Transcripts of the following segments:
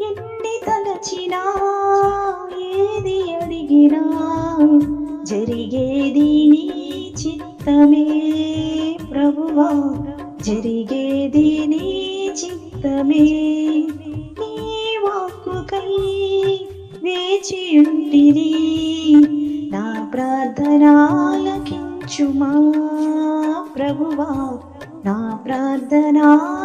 ఎన్ని తలచినా ఏది అడిగినా జరిగేది నీ చిత్తమే ప్రభువా. జరిగేది నీ చిత్తమే నీ వాక్కుకై వేచి ఉంటిది నా ప్రార్థనాలకించుమా ప్రభువా. నా ప్రార్థనాలకించుమా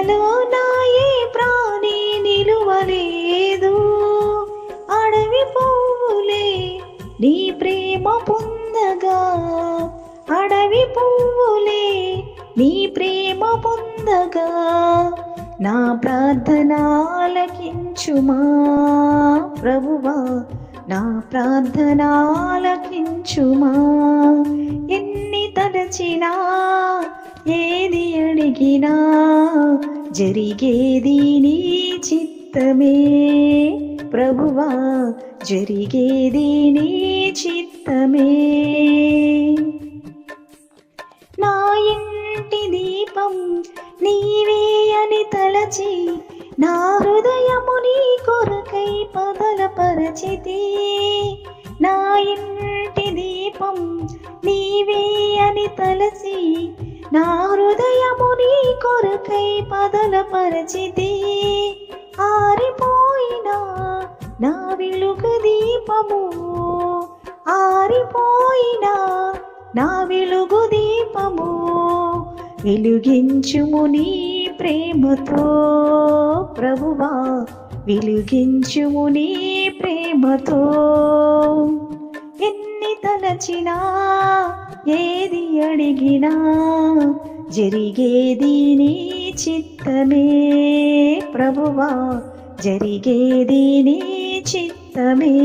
ఇలలో నాయే ప్రాణి నిలువలేదు. అడవి పువ్వులే నీ ప్రేమ పొందగా. అడవి పువ్వులే నీ ప్రేమ పొందగా. నా ప్రార్థనాలకించుమా. ప్రభువా నా ప్రార్థనాలకించుమా. ఎన్ని తలచినా ఏది అడిగినా జరిగేది నీ చిత్తమే. ప్రభువా జరిగేది నీ చిత్తమే. నా ఇంటి దీపం నీవే అని తలచి నా హృదయము నీ కొరకై పదలపరచితి నా ఇంటి దీపం నీవే అని తలసి నా హృదయము నీ కొరకై పదలపరచితి ఆరిపోయినా నా విలుగు దీపము ఆరిపోయినా నా వెలుగు దీపము వెలుగించుము నీ ప్రేమతో ప్రభువా వెలుగించుము నీ ప్రేమతో. ఎన్ని తలచినా ఏది అడిగినా జరిగేది నీ చిత్తమే ప్రభువా. జరిగేది నీ చిత్తమే.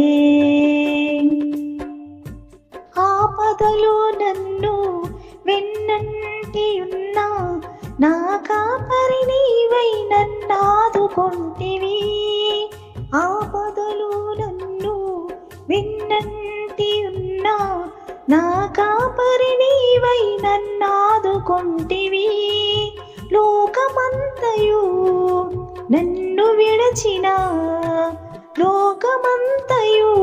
ఆపదలో నన్ను వెన్నంటి ఉన్నా నా కాపరి నీవై నన్నాదుకొంటివి. ఆపదలో నన్ను వెన్నంటి ఉన్నా నా వంటివి లోకమంతయు నన్ను విడచిన. లోకమంతయు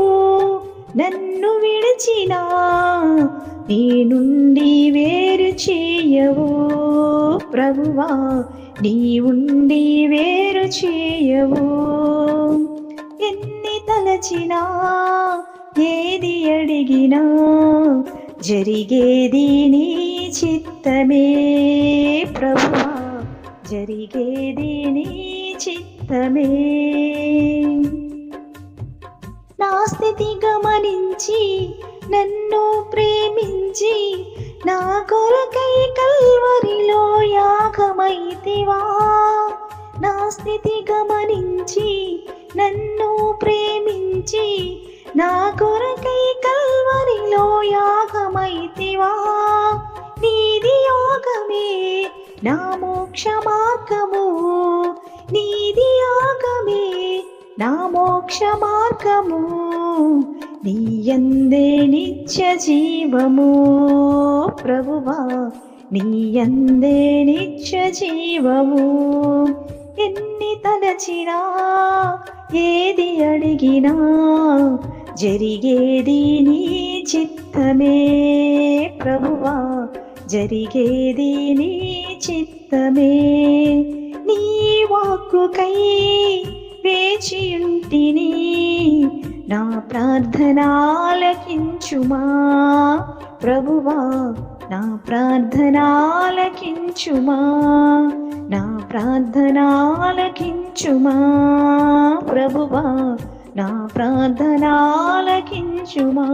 నన్ను విడిచిన. నీ నుండి వేరు చేయవు ప్రభువా నీ ఉండి వేరు చేయవు. ఎన్ని తలచినా ఏది అడిగినా జరిగేది నీ చిత్తమే ప్రభువా. జరిగేది నీ చిత్తమే. నా స్థితి గమనించి నన్ను ప్రేమించి నా కొరకై కల్వరిలో యాగమైతివా. నా స్థితి గమనించి నన్ను ప్రేమించి నా కొరకై కల్వరిలో యాగమైతివా? నీది యోగమే నా మోక్ష మార్గము. నీది యోగమే నా మోక్ష మార్గము. నీ యందే నిత్య జీవము. ప్రభువా నీ యందే నిత్య జీవము. ఎన్ని తలచినా ఏది అడిగినా జరిగేది నీ చిత్తమే ప్రభువా. జరిగేది నీ చిత్తమే. నీ వాక్కుకై వేచియుంటిని నా ప్రార్థనాలకించుమా. ప్రభువా నా ప్రార్థనాలకించుమా. నా ప్రార్థనాలకించుమా. ప్రభువా నా ప్రార్థనాలకించుమా